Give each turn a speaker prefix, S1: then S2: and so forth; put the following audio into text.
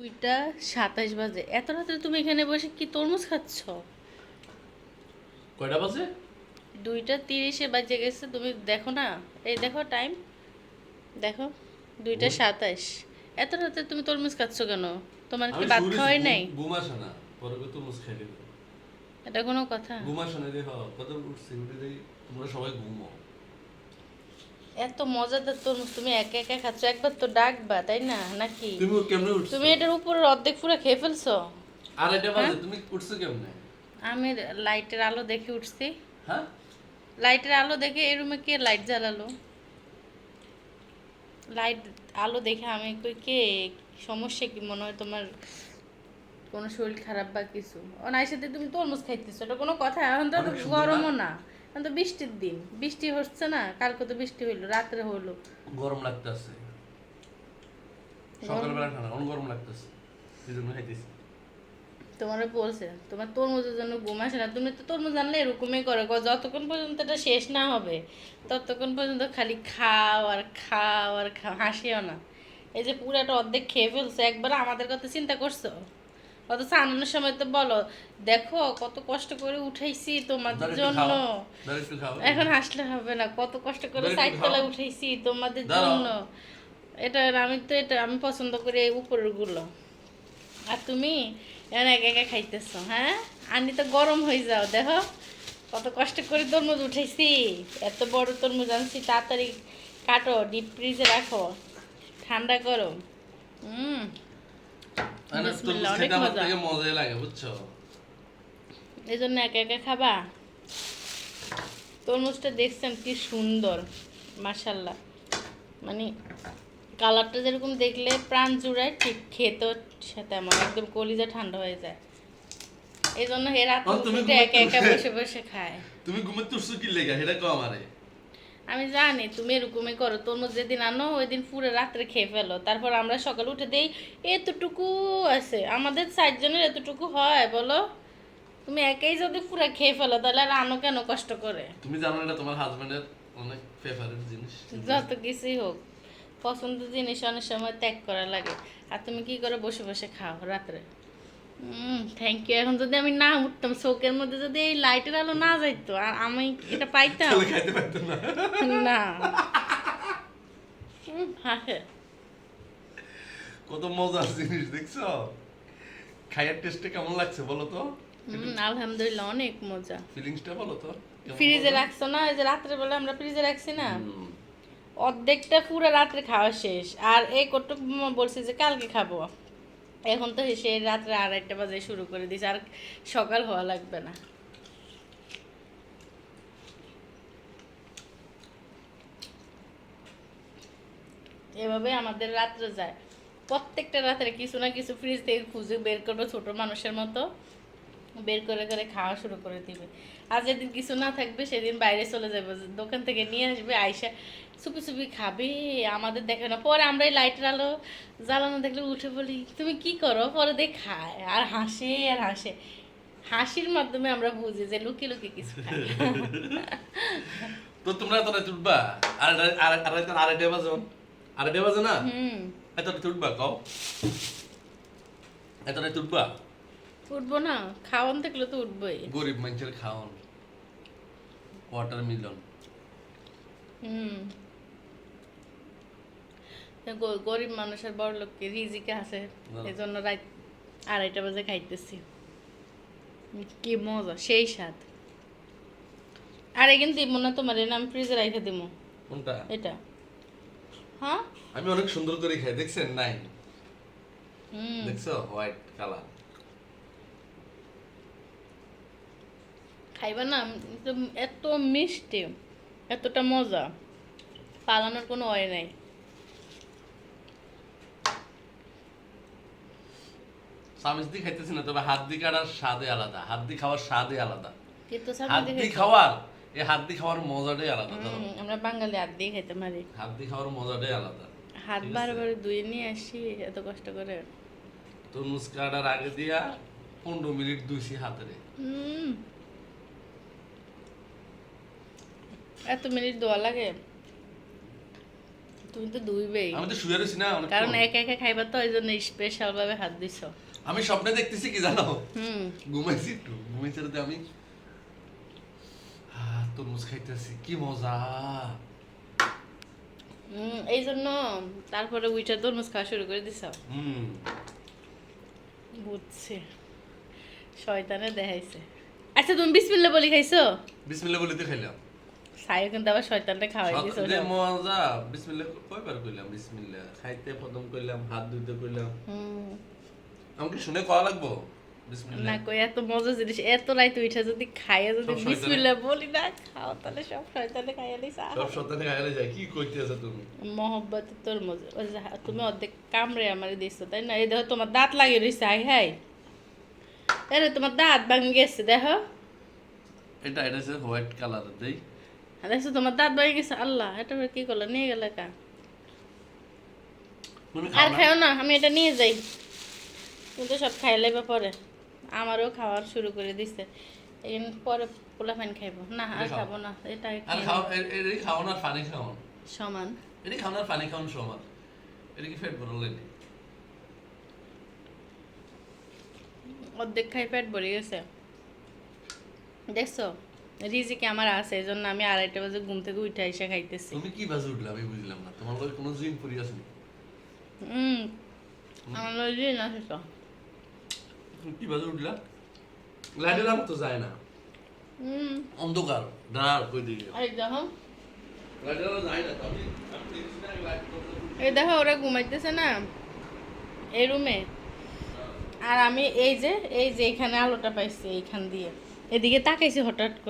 S1: দুইটা সাতাশ বাজে। এত রাতে তুমি এখানে বসে কি তরমুজ খাচ্ছ?
S2: কয়টা বাজে?
S1: দুইটা তিরিশে বাজে গেছে তুমি দেখো না? এই দেখো টাইম দেখো দুইটা সাতাশ। এত রাতে তুমি তরমুজ খাচ্ছ কেন? তোমার কি ভাত খাওয়াই নাই?
S2: ঘুম আসে না। পরে তরমুজ খাই
S1: এটা কোনো কথা।
S2: ঘুম আসে না হ। কত উঠছি উঠে তোমরা সবাই ঘুমো।
S1: এত মজাদার তরমুজ তুমি একা একা খাচ্ছ একবার তো ডাকবা তাই না? নাকি?
S2: তুমি কেমনে উঠছো?
S1: তুমি এটার উপরের অর্ধেক পুরো খেয়ে ফেলছো?
S2: আর এটা বাজে
S1: হ্যাঁ?
S2: তুমি উঠছো কেমনে?
S1: আমি লাইটের আলো দেখে উঠছি।
S2: হ্যাঁ?
S1: লাইটের আলো দেখে এই রুমে কে লাইট জ্বালালো? লাইট আলো দেখে আমি কই কে? সমস্যা কি? মনে হয় তোমার কোনো শরীর খারাপ বা কিছু? অনার সাথে তুমি তরমুজ খাইতেছো এটা কোনো কথা এখন তো গরমও না। তো বৃষ্টির দিন। বৃষ্টি হচ্ছে না কালকে তো বৃষ্টি হইল রাত্রে হইল।
S2: গরম লাগতেছে। সকালবেলা ঠান্ডা অন গরম লাগতেছে। এই জন্য খাইতেছি।
S1: তোমার বলছে তোমার তরমুজের জন্য ঘুম আসে না। তুমি তো তরমুজ জানলে এরকমই করো। যতক্ষণ পর্যন্ত এটা শেষ না হবে ততক্ষণ পর্যন্ত খালি খাও আর খাও আর খাও হাসিও না। এই যে পুরাটা অর্ধেক খেয়ে ফেলছো একবার আমাদের কথা চিন্তা করছ? অথচ আনন্দের সময় তো বলো দেখো কত কষ্ট করে উঠাইছি তোমাদের জন্য। এখন হাসলে হবে না কত কষ্ট করে সাইডতলা উঠাইছি তোমাদের জন্য। এটা আমি তো এটা আমি পছন্দ করি এই উপরেরগুলো। আর তুমি এখন একা একা খাইতেছো হ্যাঁ? আনি তো গরম হয়ে যাও দেখো কত কষ্ট করে তরমুজ উঠেছি এত বড় তরমুজ আনছি তাড়াতাড়ি কাটো ডিপ ফ্রিজে রাখো ঠান্ডা করো হুম
S2: আর না,
S1: বিসমিল্লাহ,
S2: তরমুজ
S1: অনেক
S2: খেতে আমার
S1: মজা।
S2: লাগে বুঝছ?
S1: এই জন্য একা একা খাবা? তরমুজটা দেখছেন কি সুন্দর মার্শাল্লাহ মানে কালারটা যেরকম দেখলে প্রাণ জুড়ায় ঠিক খেতেও তেমন একদম কলিজা ঠান্ডা হয়ে যায়। এই জন্য একা একা বসে বসে খায়।
S2: তুমি উঠছো কি লেগে? সেটা কও আমারে।
S1: আমি জানি তুমি এরকমই করো। তরমুজ যেদিন আনো ওই দিন পুরো রাত্রে খেয়ে ফেলো। তারপর আমরা সকালে উঠে দেই এতটুকু আছে। আমাদের চারজনের এতটুকু হয় বলো? তুমি একাই যদি পুরো খেয়ে ফেলো তাহলে আর আনো কেন কষ্ট করে?
S2: তুমি জানো এটা তোমার হাজবেন্ডের অনেক ফেভারিট জিনিস।
S1: যত কিছুই হোক পছন্দের জিনিস অনেক সময় ত্যাগ করা লাগে। আর তুমি কি করে বসে বসে খাও রাত্রে? থ্যাংক ইউ এখন যদি আমি না উঠতাম চোখের মধ্যে যদি এই লাইটের আলো না যাইতো আর আমি এটা পাইতাম?
S2: না। কত মজার জিনিস দেখছ? খাইয়ার টেস্টে কেমন লাগছে বলো তো?
S1: আলহামদুলিল্লাহ অনেক মজা।
S2: ফিলিংসটা বলো তো
S1: ফ্রিজে রাখছো না? ওই যে রাত্রে বেলা আমরা ফ্রিজে রাখছি না? অর্ধেকটা পুরো রাত্রে খাওয়া শেষ। আর এই কটুক বলছি যে কালকে খাব। এখন তো সে রাত্রে আড়াইটা বাজে শুরু করে দিয়েছে আর সকাল হওয়া লাগবে না। এভাবে আমাদের রাত্রে যায়। প্রত্যেকটা রাত্রে কিছু না কিছু ফ্রিজ থেকে খুঁজে বের করবে ছোট মানুষের মতো। বের করে করে খাওয়া শুরু করে দিবে। আর যেদিন কিছু না থাকবে সেদিন বাইরে চলে যাবে। দোকান থেকে নিয়ে আসবে আইসা চুপি চুপি খাবে। আমাদের দেখে না। পরে আমরা লাইটের আলো জ্বালানো দেখলে উঠে বলি তুমি কি করো? পরে দেখ খায় আর হাসে আর হাসে। হাসির মাধ্যমে আমরা বুঝি যে লুকিয়ে লুকিয়ে কিছু খায়
S2: তো তোমরা তো রাতে উঠবা আর আর আর আড়াইটা বাজে আড়াইটা বাজে না?
S1: হুম।
S2: এত উঠবা কও? এত রাতে উঠবা
S1: উঠবো না খাওয়ান থাকলে তো উঠবোই।
S2: গরিব মানুষের খাওয়ান। ওয়াটার মিলন
S1: হুম। গরিব মানুষের বড় লোককে রিজিকে আছে? এই জন্য রাত আড়াইটা বাজে খাইতেছি। কি মজা সেই স্বাদ। আর এখান দিব না তোমার এনে আমি ফ্রিজে রেখে দিব
S2: কোনটা?
S1: এটা। হ্যাঁ?
S2: আমি অনেক সুন্দর করে খাই দেখছেন? নাই
S1: হুম।
S2: দেখছ? হোয়াইট কালার
S1: খাইবা না এত মিষ্টি এতটা মজা। পালানোর কোনো ওয়ে নাই।
S2: চামিচ দিয়ে খাইতেছি না তবে হাত দিয়ে কাটার স্বাদে আলাদা হাত দিয়ে খাওয়ার স্বাদে আলাদা। হাত দিয়ে খাওয়ার এই হাত দিয়ে খাওয়ার মজাটাই আলাদা
S1: আমরা বাঙালি হাত দিয়ে খাইতে পারি
S2: হাত দিয়ে খাওয়ার মজাটাই আলাদা
S1: হাত। বারবার ধুয়ে নিয়ে আসি এত কষ্ট করে।
S2: তরমুজ কাটার আগে দিয়া পনেরো মিনিট দুইছি হাতেরে।
S1: হুম। এত মিনিট দোয়া লাগে? তুমি তো দুইবেই।
S2: আমি তো শুয়ে রয়েছি না
S1: কারণ একা একা খাইবা তো জন্য স্পেশাল ভাবে হাত দিছ।
S2: আমি স্বপ্নে দেখতেছি কি জানো?
S1: হুম।
S2: ঘুমাইছি একটু। ঘুমাইতে রাতে আমি তরমুজ খাইতেছি কি মজা।
S1: হুম, এই জন্য তারপরে উইটা তরমুজ খাওয়া শুরু করে দিছ।
S2: হুম।
S1: বুঝছি। শয়তানে দেখাইছে। আচ্ছা তুমি বিসমিল্লা বলি খাইছো?
S2: বিসমিল্লাহ বলিতে খাইলাম।
S1: সাইও কিন্তু আবার শয়তানটা খাওয়াই দিছো
S2: মজা বিসমিল্লাহ কয়বার কইলাম? বিসমিল্লাহ। খাইতে প্রথম কইলাম হাত ধুইতে কইলাম।
S1: হুম।
S2: আমাকে শুনে লাগবো?
S1: না কই এত মজা জিনিস এত রাইতে উঠা যদি খাইয়া যদি
S2: সব শয়তানে-
S1: বিসমিল্লা বলি না খাও তাহলে সব শয়তানে খাইয়া
S2: সব সন্তানে খাইলে যায় কি তুমি?
S1: মহব্বত তোর মজা তুমি অর্ধেক কামড়ে আমার দিছো তাই না? এই দেখো তোমার দাঁত লাগিয়ে রয়েছে হাই হাই। আরে তোমার দাঁত ভাঙে গেছে দেখো।
S2: এটা এটা হোয়াইট কালার দেই।
S1: দেখছ তোমার দাঁত ভেঙে গেছে আল্লাহ এটা কি করল নিয়ে গেলে কা? আর
S2: খাও না?
S1: আমি এটা নিয়ে যাই। তুমি তো সব খাইলে পরে। আমারও খাওয়ার শুরু করে দিছে। এই পরে পোলা খাইবো। না আর খাব না এটা
S2: আর খাও না পানি খাও।
S1: সমান।
S2: এটি খাও না পানি খাও সমান। এটা কি ফেট
S1: অর্ধেক খাই পেট ভরে গেছে। দেখছ? রিজিকে আমার আছে এই জন্য আমি আড়াইটা বাজে ঘুম থেকে উঠে এসে খাইতেছি।
S2: তুমি কি বাজে উঠলে? আমি বুঝলাম না। তোমার লগে কোনো জিন পরি আছে?
S1: হুম আমার লজ্জি না সেটা
S2: তুমি কি বাজে উঠলা? লাইটের আলো তো যায় না।
S1: হুম
S2: অন্ধকার ডার কই দিকে
S1: এই দেখো।
S2: লাইটের আলো যায় না তো? আমি
S1: এই দেখো ওরা ঘুমাইতেছে না। এই রুমে। আর আমি এই যে এই যে এখানে আলোটা পাইছি এইখান দিয়ে। এদিকে তাকাইছি হঠাৎ করে।